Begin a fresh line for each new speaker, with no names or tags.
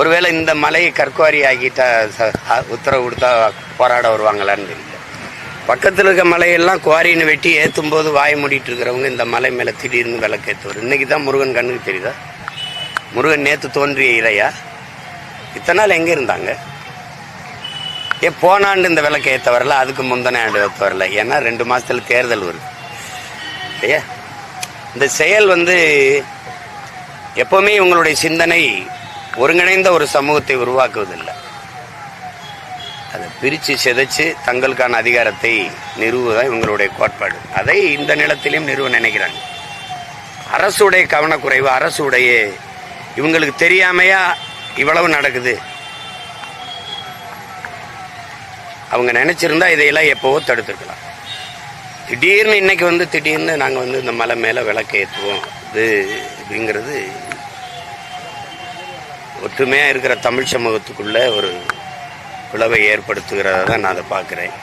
ஒருவேளை இந்த மலையை கற்குவாரி ஆகிட்டா ச- உத்தரவு கொடுத்தா போராட வருவாங்களான்னு தெரியல. பக்கத்தில் இருக்க மலையெல்லாம் குவாரின்னு வெட்டி ஏற்றும் போது வாய மூடிட்டு இருக்கிறவங்க இந்த மலை மேலே திடீர்னு விளக்கேற்றுவார் இன்னைக்கு தான் முருகன் கண்ணுக்கு தெரியுதா? முருகன் நேற்று தோன்றிய இறையா? இத்தனை நாள் எங்கே இருந்தாங்க? ஏ போன ஆண்டு இந்த விளக்கு ஏற்ற வரல அதுக்கு முந்தின ஆண்டு ஏற்ற வரல ஏன்னா ரெண்டு மாதத்தில் தேர்தல் வருது. இல்லையா? இந்த செயல் வந்து எப்போவுமே இவங்களுடைய சிந்தனை ஒருங்கிணைந்த ஒரு சமூகத்தை உருவாக்குவதில்லை. அதை பிரித்து சிதைச்சு தங்களுக்கான அதிகாரத்தை நிறுவுதான் இவங்களுடைய கோட்பாடு. அதை இந்த நிலத்திலையும் நிறுவ நினைக்கிறாங்க. அரசுடைய கவனக்குறைவு அரசுடைய இவங்களுக்கு தெரியாமையா இவ்வளவு நடக்குது? அவங்க நினைச்சிருந்தா இதையெல்லாம் எப்போவோ தடுத்துருக்கலாம். திடீர்னு இன்னைக்கு வந்து திடீர்னு நாங்கள் வந்து இந்த மலை மேலே விளக்கு ஏற்றுவோம் இது அப்படிங்கிறது ஒற்றுமையாக இருக்கிற தமிழ் சமூகத்துக்குள்ள ஒரு பிளவை ஏற்படுத்துகிறதா தான் நான் அதை பார்க்குறேன்.